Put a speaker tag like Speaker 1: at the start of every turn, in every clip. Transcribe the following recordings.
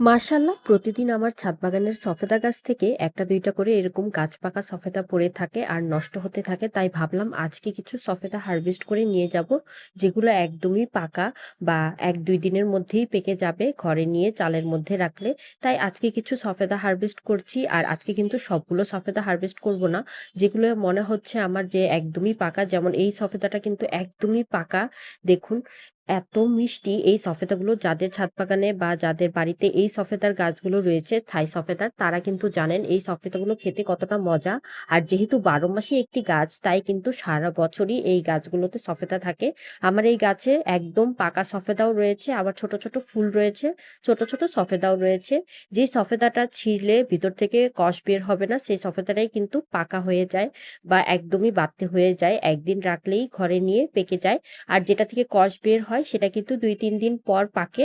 Speaker 1: মাশাআল্লাহ, প্রতিদিন আমার ছাদ বাগানের সফেদা গাছ থেকে একটা দুইটা করে এরকম গাছ পাকা সফেদা পড়ে থাকে আর নষ্ট হতে থাকে। তাই ভাবলাম আজকে কিছু সফেদা হারভেস্ট করে নিয়ে যাব, যেগুলো একদমই পাকা বা এক দুই দিনের মধ্যেই পেকে যাবে ঘরে নিয়ে চালের মধ্যে রাখলে। তাই আজকে কিছু সফেদা হারভেস্ট করছি আর আজকে কিন্তু সবগুলো সফেদা হারভেস্ট করব না। যেগুলো মনে হচ্ছে আমার যে একদমই পাকা, যেমন এই সফেদাটা কিন্তু একদমই পাকা। দেখুন এত মিষ্টি এই সফেদাগুলো যাদের ছাদ বাগানে বা যাদের বাড়িতে এই সফেদার গাছগুলো রয়েছে, থাই সফেদার, তারা কিন্তু জানেন এই সফেদাগুলো খেতে কতটা মজা। আর যেহেতু বারো মাসে একটি গাছ, তাই কিন্তু সারা বছরই এই গাছগুলোতে সফেদা থাকে। আমার এই গাছে একদম পাকা সফেদাও রয়েছে, আবার ছোট ছোট ফুল রয়েছে, ছোট ছোট সফেদাও রয়েছে। যে সফেদাটা ছিঁড়লে ভিতর থেকে কষ বের হবে না, সেই সফেদাটাই কিন্তু পাকা হয়ে যায় বা একদমই বাড়তে হয়ে যায়। একদিন রাখলেই ঘরে নিয়ে পেকে যায়। আর যেটা থেকে কষ বের হয় সেটা কিন্তু দুই, তিন দিন পর পাকে।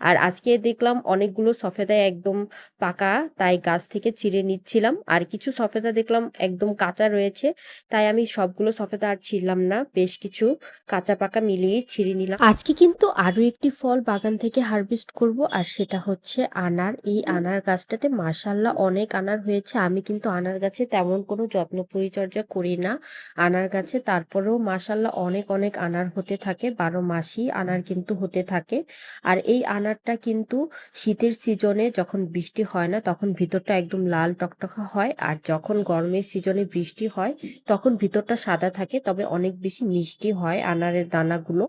Speaker 1: আর আজকে দেখলাম অনেকগুলো সফেদা একদম পাকা, তাই গাছ থেকে ছিঁড়ে নিচ্ছিলাম। আর কিছু সফেদা দেখলাম একদম কাঁচা রয়েছে, তাই আমি সবগুলো সফেদা আর ছিঁড়লাম না। বেশ কিছু কাঁচা পাকা মিলিয়ে ছিঁড়ে নিলাম। আজকে কিন্তু আরও একটি ফল বাগান থেকে হারভেস্ট করব, আর সেটা হচ্ছে আনার। এই আনার গাছটাতে মাসাল্লাহ অনেক আনার হয়েছে। আমি কিন্তু আনার গাছে তেমন কোনো যত্ন পরিচর্যা করি না। আনার গাছে তারপরেও মাসাল্লাহ অনেক অনেক আনার হতে থাকে। বারো মাসই আনার কিন্তু হতে থাকে। আর এই আনারটা কিন্তু শীতের সিজনে যখন বৃষ্টি হয় না, তখন ভিতরটা একদম লাল টকটকা হয়। আর যখন গরমের সিজনে বৃষ্টি হয়, তখন ভিতরটা সাদা থাকে, তবে অনেক বেশি মিষ্টি হয় আনারের দানাগুলো।